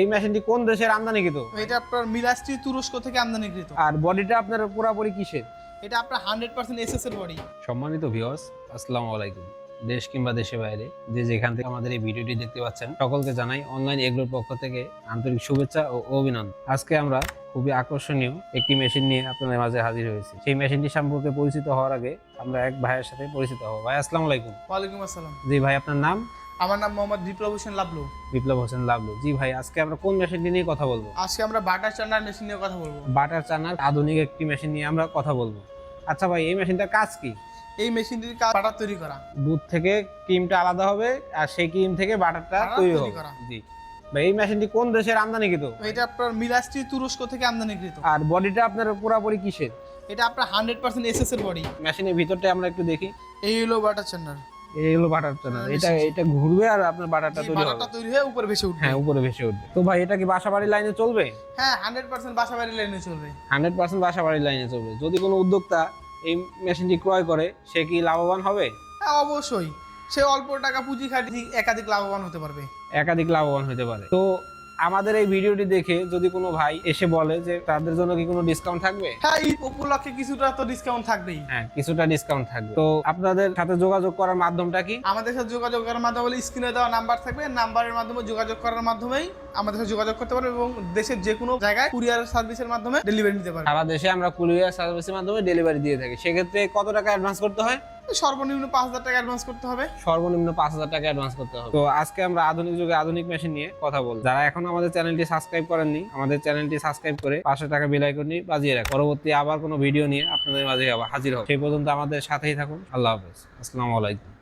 এই মেশিনটি কোন দেশের আমদানিকৃত? এটা আপনার মিলাস্ট্রি তুরস্ক থেকে আমদানিকৃত। আর বডিটা আপনার পুরোপুরি কিসের? এটা আপনার হান্ড্রেড পার্সেন্ট এসএস এর বডি সম্মানিত ভিউয়ার্স আসসালামু আলাইকুম। দেশ কিংবা দেশে বাইরে যে যেখান থেকে আমাদের এই ভিডিওটি দেখতে পাচ্ছেন সকলকে জানাই অনলাইন এগুলোর পক্ষ থেকে আন্তরিক শুভেচ্ছা ও অভিনন্দন। আজকে আমরা খুবই আকর্ষণীয় একটি মেশিন নিয়ে আপনাদের মাঝে হাজির হয়েছি। সেই মেশিনটি সম্পর্কে পরিচিত হওয়ার আগে আমরা এক ভাইয়ের সাথে পরিচিত হব। ভাই আসসালামু আলাইকুম। ওয়ালাইকুম আসসালাম। জি ভাই আপনার নাম? আমার নাম মোহাম্মদ বিপ্লব হোসেন লাবলু। বিপ্লব হোসেন লাভলু জি ভাই আজকে আমরা কোন মেশিনটি নিয়ে কথা বলব? আজকে আমরা বাটার চান্নার মেশিন নিয়ে কথা বলব। বাটার চানার আধুনিক একটি মেশিন নিয়ে আমরা কথা বলব। আচ্ছা ভাই এই মেশিনটার কাজ কি? এই মেশিনটির কাজ বাটার তৈরি করা। দুধ থেকে ক্রিমটা আলাদা হবে আর সেই ক্রিম থেকে বাটারটা বাটার তৈরি তৈরি হবে। করা। জি। ভাই এই মেশিনটি কোন দেশের আমদানিকৃত? এটা আপনার মিলাস্ট্রি তুরস্ক থেকে আমদানিকৃত। আর বডিটা আপনার পুরাপুরি কিসের? এটা আপনার হান্ড্রেড পার্সেন্ট এসএস এর বডি মেশিনের ভিতরটা আমরা একটু দেখি। এই হলো বাটার চান্নার এই হলো বাটার হ্যাঁ, এটা এটা ঘুরবে আর আপনার বাটারটা তৈরি হবে। তৈরি হয়ে উপরে ভেসে উঠবে। হ্যাঁ উপরে ভেসে উঠবে। তো ভাই এটা কি বাসা বাড়ির লাইনে চলবে? হ্যাঁ হান্ড্রেড পার্সেন্ট বাসা বাড়ি লাইনে চলবে। হান্ড্রেড পার্সেন্ট বাসা বাড়ির লাইনে চলবে। যদি কোনো উদ্যোক্তা এই মেশিনটি ক্রয় করে সে কি লাভবান হবে? হ্যাঁ অবশ্যই। সে অল্প টাকা পুঁজি খাটিয়ে একাধিক লাভবান হতে পারবে। একাধিক লাভবান হতে পারে। তো আমাদের এই ভিডিওটি দেখে যদি কোনো ভাই এসে বলে যে তাদের জন্য কি কোনো ডিসকাউন্ট থাকবে? হ্যাঁ এই উপলক্ষে কিছুটা তো ডিসকাউন্ট থাকবেই। হ্যাঁ কিছুটা ডিসকাউন্ট থাকবে। তো আপনাদের সাথে যোগাযোগ করার মাধ্যমটা কি? আমাদের সাথে যোগাযোগ করার মাধ্যমে স্ক্রিনে দেওয়া নাম্বার থাকবে। নাম্বারের মাধ্যমে যোগাযোগ করার মাধ্যমেই আমাদের সাথে যোগাযোগ করতে পারবে এবং দেশের যে কোনো জায়গায় কুরিয়ার সার্ভিসের মাধ্যমে ডেলিভারি নিতে পারবে। সারা দেশে আমরা কুরিয়ার সার্ভিসের মাধ্যমে ডেলিভারি দিয়ে থাকি। সেক্ষেত্রে কত টাকা অ্যাডভান্স করতে হয়? সর্বনিম্ন পাঁচ হাজার টাকা অ্যাডভান্স করতে হবে। সর্বনিম্ন পাঁচ হাজার টাকা অ্যাডভান্স করতে হবে। তো আজকে আমরা আধুনিক যুগে আধুনিক মেশিন নিয়ে কথা বলব। যারা এখন আমাদের চ্যানেলটি সাবস্ক্রাইব করেননি, আমাদের চ্যানেলটি সাবস্ক্রাইব করে পাঁচশো টাকা বেল আইকনটি বাজিয়ে রাখ। পরবর্তী আবার কোনো ভিডিও নিয়ে আপনাদের মাঝে আবার হাজির হবে। সেই পর্যন্ত আমাদের সাথেই থাকুন। আল্লাহ হাফেজ। আসসালামু আলাইকুম।